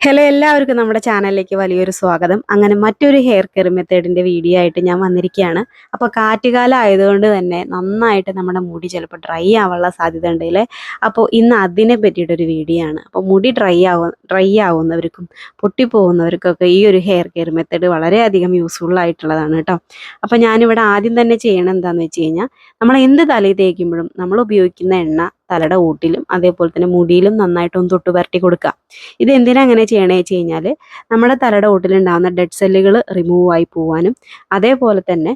Hello എല്ലാവർക്കും നമ്മുടെ ചാനലിലേക്ക് വലിയൊരു സ്വാഗതം. അങ്ങനെ മറ്റൊരു ഹെയർ കെയർ മെത്തേഡിന്റെ വീഡിയോ ആയിട്ട് ഞാൻ വന്നിരിക്കുകയാണ്. അപ്പോൾ കാറ്റുകാലം ആയതുകൊണ്ട് തന്നെ നന്നായിട്ട് നമ്മുടെ മുടി ചിലപ്പോൾ ഡ്രൈ ആവാനുള്ള സാധ്യത ഉണ്ടല്ലേ അപ്പോൾ ഇന്ന് അതിനെ പറ്റിയിട്ടൊരു വീഡിയോ ആണ്. അപ്പോൾ മുടി ഡ്രൈ ആവ ഡ്രൈ ആവുന്നവർക്കും പൊട്ടിപ്പോകുന്നവർക്കൊക്കെ ഈ ഒരു ഹെയർ കെയർ മെത്തേഡ് വളരെയധികം യൂസ്ഫുൾ ആയിട്ടുള്ളതാണ് കേട്ടോ. അപ്പോൾ ഞാനിവിടെ ആദ്യം തന്നെ ചെയ്യണം എന്താണെന്ന് വെച്ച് കഴിഞ്ഞാൽ നമ്മൾ എന്ത് തലയിൽ തേക്കുമ്പോഴും നമ്മൾ ഉപയോഗിക്കുന്ന എണ്ണ തലയുടെ ഊട്ടിലും അതേപോലെ തന്നെ മുടിയിലും നന്നായിട്ടൊന്ന് തൊട്ട് വരട്ടി കൊടുക്കുക. ഇത് എന്തിനാ അങ്ങനെ ചെയ്യണേ വെച്ച് കഴിഞ്ഞാൽ നമ്മുടെ തലയുടെ ഊട്ടിലുണ്ടാകുന്ന ഡെഡ് സെല്ലുകൾ റിമൂവ് ആയി പോവാനും അതേപോലെ തന്നെ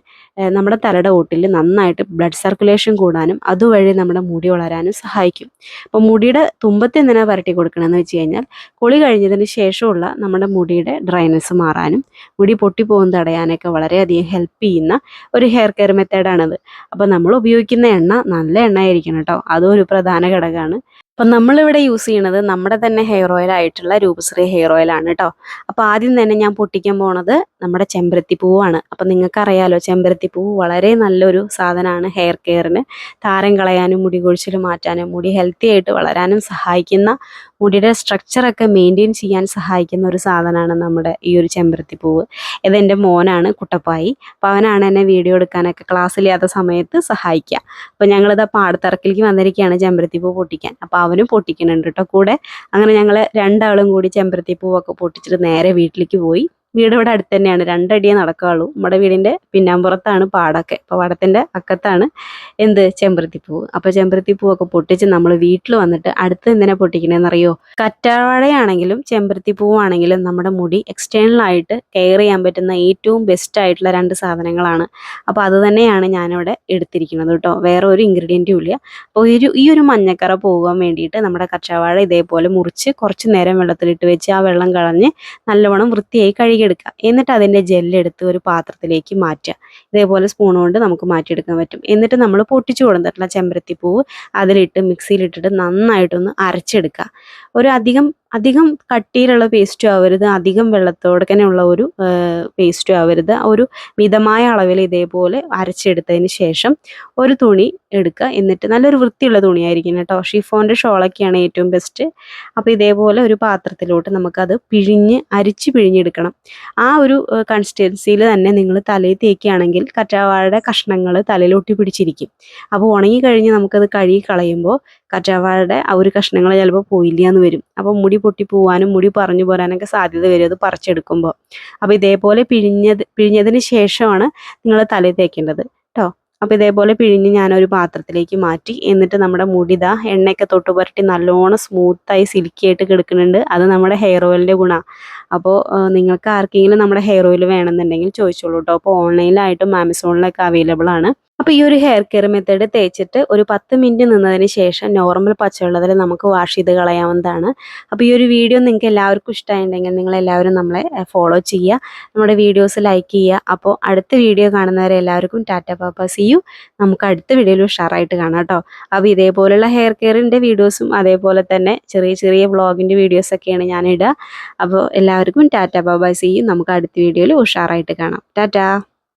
നമ്മുടെ തലയുടെ ഊട്ടിൽ നന്നായിട്ട് ബ്ലഡ് സർക്കുലേഷൻ കൂടാനും അതുവഴി നമ്മുടെ മുടി വളരാനും സഹായിക്കും. അപ്പോൾ മുടിയുടെ തുമ്പത്ത് എന്തിനാ വരട്ടി കൊടുക്കണമെന്ന് വെച്ച് കഴിഞ്ഞാൽ കുളി കഴിഞ്ഞതിന് ശേഷമുള്ള നമ്മുടെ മുടിയുടെ ഡ്രൈനസ് മാറാനും മുടി പൊട്ടിപ്പോകും തടയാനൊക്കെ വളരെയധികം ഹെൽപ്പ് ചെയ്യുന്ന ഒരു ഹെയർ കെയർ മെത്തേഡാണത് അപ്പോൾ നമ്മൾ ഉപയോഗിക്കുന്ന എണ്ണ നല്ല എണ്ണ ആയിരിക്കണം കേട്ടോ. അതും ഒരു പ്രധാന ഘടകമാണ്. അപ്പം നമ്മളിവിടെ യൂസ് ചെയ്യണത് നമ്മുടെ തന്നെ ഹെയർ ഓയിൽ ആയിട്ടുള്ള രൂപശ്രീ ഹെയർ ഓയിലാണ് കേട്ടോ അപ്പോൾ ആദ്യം തന്നെ ഞാൻ പൊട്ടിക്കാൻ പോണത് നമ്മുടെ ചെമ്പരത്തി പൂവാണ്. അപ്പം നിങ്ങൾക്കറിയാലോ ചെമ്പരത്തി പൂവ് വളരെ നല്ലൊരു സാധനമാണ് ഹെയർ കെയറിന് താരം കളയാനും മുടി കൊഴിച്ചിൽ മാറ്റാനും മുടി ഹെൽത്തി ആയിട്ട് വളരാനും സഹായിക്കുന്ന മുടിയുടെ സ്ട്രക്ചറൊക്കെ മെയിന്റെയിൻ ചെയ്യാൻ സഹായിക്കുന്ന ഒരു സാധനമാണ് നമ്മുടെ ഈ ഒരു ചെമ്പരത്തി പൂവ്. ഇതെന്റെ മോനാണ് കുട്ടപ്പായി. അപ്പോൾ അവനാണ് എന്നെ വീഡിയോ എടുക്കാനൊക്കെ ക്ലാസ്സില്ലാത്ത സമയത്ത് സഹായിക്കുക അപ്പോൾ ഞങ്ങളിത് പാടത്തിറക്കിലേക്ക് വന്നിരിക്കുകയാണ് ചെമ്പരത്തി പൂ പൊട്ടിക്കാൻ. അപ്പോൾ അവനും പൊട്ടിക്കുന്നുണ്ട് കേട്ടോ കൂടെ. അങ്ങനെ ഞങ്ങൾ രണ്ടാളും കൂടി ചെമ്പരത്തി പൂവൊക്കെ പൊട്ടിച്ചിട്ട് നേരെ വീട്ടിലേക്ക് പോയി. വീട് ഇവിടെ അടുത്ത് തന്നെയാണ്. രണ്ടടിയേ നടക്കുകയുള്ളൂ നമ്മുടെ വീടിന്റെ പിന്നാമ്പുറത്താണ് പാടൊക്കെ. അപ്പോൾ പാടത്തിന്റെ അക്കത്താണ് എന്ത്? ചെമ്പരത്തി പൂവ്. അപ്പോൾ ചെമ്പരത്തി പൂവൊക്കെ പൊട്ടിച്ച് നമ്മൾ വീട്ടിൽ വന്നിട്ട് അടുത്ത് എന്തിനാ പൊട്ടിക്കണേന്നറിയോ? കറ്റാവാഴയാണെങ്കിലും ചെമ്പരത്തി പൂവാണെങ്കിലും നമ്മുടെ മുടി എക്സ്റ്റേണൽ ആയിട്ട് കെയർ ചെയ്യാൻ പറ്റുന്ന ഏറ്റവും ബെസ്റ്റ് ആയിട്ടുള്ള രണ്ട് സാധനങ്ങളാണ്. അപ്പോൾ അത് തന്നെയാണ് ഞാനിവിടെ എടുത്തിരിക്കുന്നത് കേട്ടോ. വേറെ ഒരു ഇൻഗ്രീഡിയന്റും ഇല്ല. അപ്പോൾ ഒരു ഈ ഒരു മഞ്ഞക്കറ പോകാൻ വേണ്ടിയിട്ട് നമ്മുടെ കച്ചാവാഴ ഇതേപോലെ മുറിച്ച് കുറച്ച് നേരം വെള്ളത്തിലിട്ട് വെച്ച് ആ വെള്ളം കളഞ്ഞ് നല്ലവണ്ണം വൃത്തിയായി കഴുകിയെടുക്കുക. എന്നിട്ട് അതിന്റെ ജെല്ലെടുത്ത് ഒരു പാത്രത്തിലേക്ക് മാറ്റുക. ഇതേപോലെ സ്പൂൺ കൊണ്ട് നമുക്ക് മാറ്റിയെടുക്കാൻ പറ്റും. എന്നിട്ട് നമ്മൾ പൊട്ടിച്ചു കൊടുത്തിട്ടുള്ള ചെമ്പരത്തിപ്പൂവ് അതിലിട്ട് മിക്സിയിലിട്ടിട്ട് നന്നായിട്ടൊന്ന് അരച്ചെടുക്കുക. ഒരു അധികം അധികം കട്ടിയിലുള്ള പേസ്റ്റും ആവരുത് അധികം ഉള്ള ഒരു പേസ്റ്റും ആവരുത്. ഒരു മിതമായ അളവിൽ ഇതേപോലെ അരച്ചെടുത്തതിന് ശേഷം ഒരു തുണി എടുക്കുക. എന്നിട്ട് നല്ലൊരു വൃത്തിയുള്ള തുണിയായിരിക്കും കേട്ടോ. ഷിഫോന്റെ ഷോളൊക്കെയാണ് ഏറ്റവും ബെസ്റ്റ് അപ്പോൾ ഇതേപോലെ ഒരു പാത്രത്തിലോട്ട് നമുക്കത് പിഴിഞ്ഞ് അരിച്ച് പിഴിഞ്ഞെടുക്കണം. ആ ഒരു കൺസിസ്റ്റൻസിയിൽ തന്നെ നിങ്ങൾ തലയിൽ തേക്കുകയാണെങ്കിൽ കറ്റാവാഴയുടെ കഷ്ണങ്ങൾ തലയിലൊട്ടി പിടിച്ചിരിക്കും അപ്പോൾ ഉണങ്ങി കഴിഞ്ഞ് നമുക്കത് കഴുകി കളയുമ്പോൾ കറ്റാവാഴയുടെ ആ ഒരു കഷ്ണങ്ങൾ ചിലപ്പോൾ പോയില്ല എന്ന് വരും. അപ്പോൾ മുടി പൊട്ടി പോവാനും മുടി പറഞ്ഞു പോരാനൊക്കെ സാധ്യത വരും അത് പറിച്ചെടുക്കുമ്പോൾ അപ്പോൾ ഇതേപോലെ പിഴിഞ്ഞത് പിഴിഞ്ഞതിന് ശേഷമാണ് നിങ്ങൾ തലയിൽ തേക്കേണ്ടത് കേട്ടോ അപ്പോൾ ഇതേപോലെ പിഴിഞ്ഞ് ഞാനൊരു പാത്രത്തിലേക്ക് മാറ്റി എന്നിട്ട് നമ്മുടെ മുടിത എണ്ണയൊക്കെ തൊട്ട് പുരട്ടി നല്ലോണം സ്മൂത്തായി സിൽക്കിയായിട്ട് കിടക്കുന്നുണ്ട്. അത് നമ്മുടെ ഹെയർ ഓയിലിന്റെ ഗുണമാണ് അപ്പോൾ നിങ്ങൾക്ക് ആർക്കെങ്കിലും നമ്മുടെ ഹെയർ ഓയിൽ വേണമെന്നുണ്ടെങ്കിൽ ചോദിച്ചോളൂ കേട്ടോ അപ്പോൾ ഓൺലൈനിലായിട്ടും ആമസോണിലൊക്കെ അവൈലബിൾ ആണ് അപ്പോൾ ഈ ഒരു ഹെയർ കെയർ മെത്തേഡ് തേച്ചിട്ട് ഒരു പത്ത് മിനിറ്റ് നിന്നതിന് ശേഷം നോർമൽ പച്ചവെള്ളത്തിൽ നമുക്ക് വാഷ് ചെയ്ത് കളയാവുന്നതാണ്. അപ്പോൾ ഈ ഒരു വീഡിയോ നിങ്ങൾക്ക് എല്ലാവർക്കും ഇഷ്ടമായിട്ടുണ്ടെങ്കിൽ നിങ്ങൾ എല്ലാവരും നമ്മളെ ഫോളോ ചെയ്യുക. നമ്മുടെ വീഡിയോസ് ലൈക്ക് ചെയ്യുക. അപ്പോൾ അടുത്ത വീഡിയോ കാണുന്നവരെ എല്ലാവർക്കും ടാറ്റ പാപ്പ സി യു നമുക്ക് അടുത്ത വീഡിയോയിൽ ഉഷാറായിട്ട് കാണാം കേട്ടോ. അപ്പോൾ ഇതേപോലുള്ള ഹെയർ കെയറിന്റെ വീഡിയോസും അതേപോലെ തന്നെ ചെറിയ ചെറിയ വ്ളോഗിന്റെ വീഡിയോസൊക്കെയാണ് ഞാനിടുക അപ്പോൾ എല്ലാവർക്കും ടാറ്റ പാപ്പ സി യു നമുക്ക് അടുത്ത വീഡിയോയിൽ ഉഷാറായിട്ട് കാണാം. ടാറ്റാ